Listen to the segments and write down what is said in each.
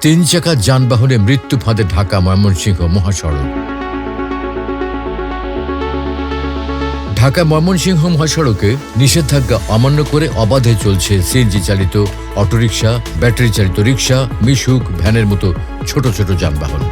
তিন চাকা যানবাহনে মৃত্যু ফাঁদে ঢাকা ময়মনসিংহ মহাসড়ক। ঢাকা ময়মনসিংহ মহাসড়কে নিষেধাজ্ঞা অমান্য করে অবাধে চলছে সিএনজি চালিত অটোরিকশা, ব্যাটারি চালিত রিক্সা মিশুক, ভ্যানের মতো ছোট ছোট যানবাহন।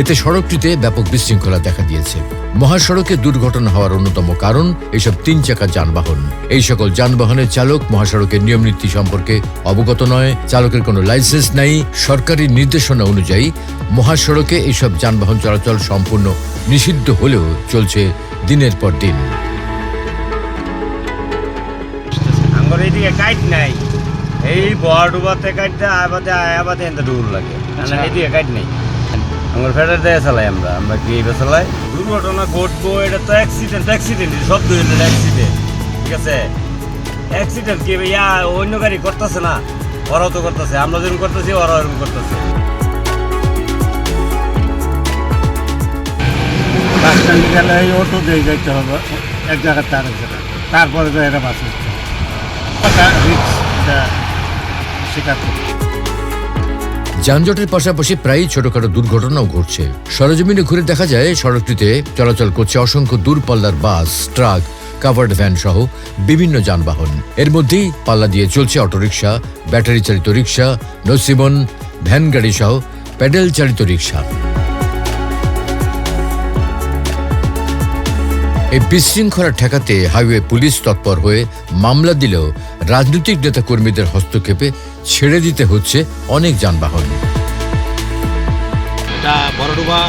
এতে সড়কটিতে ব্যাপক বিশৃঙ্খলা দেখা দিয়েছে। মহাসড়কে দুর্ঘটনা হওয়ার অন্যতম কারণ এসব তিন চাকা যানবাহন। এই সকল যানবাহনের চালক মহাসড়কের নিয়ম নীতি সম্পর্কে অবগত নয় চালকের কোনো লাইসেন্স নাই। সরকারি নির্দেশনা অনুযায়ী মহাসড়কে এইসব যানবাহন চলাচল সম্পূর্ণ নিষিদ্ধ হলেও চলছে দিনের পর দিন। আমার নাই। এই বড়ডুবাতে কাইটতে আবাদে আবাদে এনতে দূর লাগে। না এইদিকে কাইট নেই। আমার ফেডার দিয়ে চালাই আমরা আমরা কি এইটা চালাই? দুর্ঘটনা ঘটবো এটা তো অ্যাক্সিডেন্ট অ্যাক্সিডেন্ট সব দুই অ্যাক্সিডেন্ট ঠিক আছে? অ্যাক্সিডেন্ট কি ইয়া অন্য গাড়ি করতেছে না? ওরাও তো করতেছে আমরা যেরকম করতেছি ওরাও এরকম করতেছে। বাস স্ট্যান্ড গেলে এই অটো দিয়ে যাইতে হবে এক জায়গা তারপরে তো এটা বাস উঠতে রিক্স স্বীকার করি যানজটের পাশাপাশি প্রায়ই ছোটখাটো দুর্ঘটনাও ঘটছে। সরজমিনে ঘুরে দেখা যায়, সড়কটিতে চলাচল করছে অসংখ্য দূরপাল্লার বাস, ট্রাক, কাভার্ড ভ্যান সহ বিভিন্ন যানবাহন। এর মধ্যেই পাল্লা দিয়ে চলছে অটোরিকশা, ব্যাটারি চালিত রিক্সা নসিবন, ভ্যান গাড়ি সহ প্যাডেল চালিত রিকশা। এই বিশৃঙ্খলা ঠেকাতে হাইওয়ে পুলিশ তৎপর হয়ে মামলা দিলেও রাজনৈতিক নেতা কর্মীদের হস্তক্ষেপে ছেড়ে দিতে হচ্ছে অনেক যানবাহন। এটা বড়ডুবা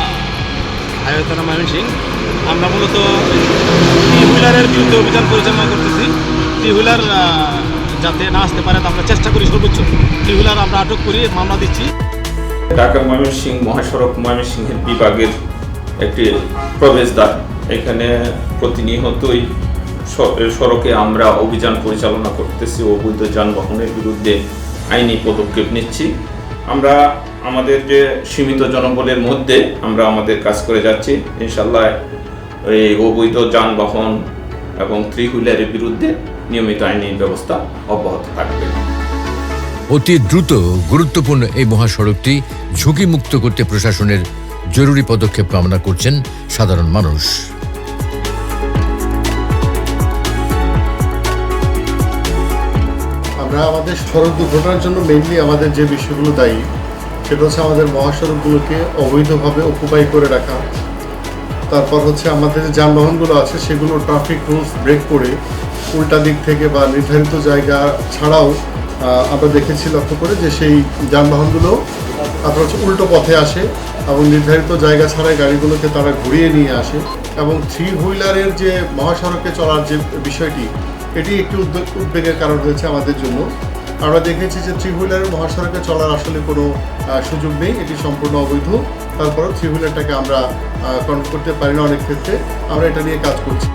হাইওয়ে থানা ময়মনসিং। আমরা মূলত টি হুইলারের বিরুদ্ধে অভিযান পরিচালনা করতেছি। টি হুইলার যাতে না আসতে পারে তা আমরা চেষ্টা করি সর্বোচ্চ। হুইলার আমরা আটক করি মামলা দিচ্ছি। ঢাকা ময়মনসিংহ মহাসড়ক ময়মনসিংহের বিভাগের একটি প্রবেশদ্বার। এখানে প্রতিনিয়তই সড়কে আমরা অভিযান পরিচালনা করতেছি অবৈধ যানবাহনের বিরুদ্ধে আইনি পদক্ষেপ নিচ্ছি। আমরা আমাদের যে সীমিত জনবলের মধ্যে আমরা আমাদের কাজ করে যাচ্ছি। ইনশাল্লাহ এই অবৈধ যানবাহন এবং থ্রি হুইলারের বিরুদ্ধে নিয়মিত আইনি ব্যবস্থা অব্যাহত থাকবে। অতি দ্রুত গুরুত্বপূর্ণ এই মহাসড়কটি ঝুঁকিমুক্ত করতে প্রশাসনের জরুরি পদক্ষেপ কামনা করছেন সাধারণ মানুষ। আমরা আমাদের সড়ক দুর্ঘটনার জন্য মেইনলি আমাদের যে বিষয়গুলো দায়ী, সেটা হচ্ছে আমাদের মহাসড়কগুলোকে অবৈধভাবে অকুপাই করে রাখা। তারপর হচ্ছে আমাদের যে যানবাহনগুলো আছে, সেগুলো ট্রাফিক রুলস ব্রেক করে উল্টা দিক থেকে বা নির্ধারিত জায়গা ছাড়াও আমরা দেখেছি লক্ষ্য করে যে সেই যানবাহনগুলো আপনার হচ্ছে উল্টো পথে আসে এবং নির্ধারিত জায়গা ছাড়াই গাড়িগুলোকে তারা ঘুরিয়ে নিয়ে আসে। এবং থ্রি হুইলারের যে মহাসড়কে চলার যে বিষয়টি এটি একটি উদ্বেগ উদ্বেগের কারণ হয়েছে আমাদের জন্য। আমরা দেখেছি যে থ্রি হুইলারের মহাসড়কে চলার আসলে কোনো সুযোগ নেই। এটি সম্পূর্ণ অবৈধ। তারপরেও থ্রি হুইলারটাকে আমরা কন্ট্রোল করতে পারি না অনেক ক্ষেত্রে। আমরা এটা নিয়ে কাজ করছি।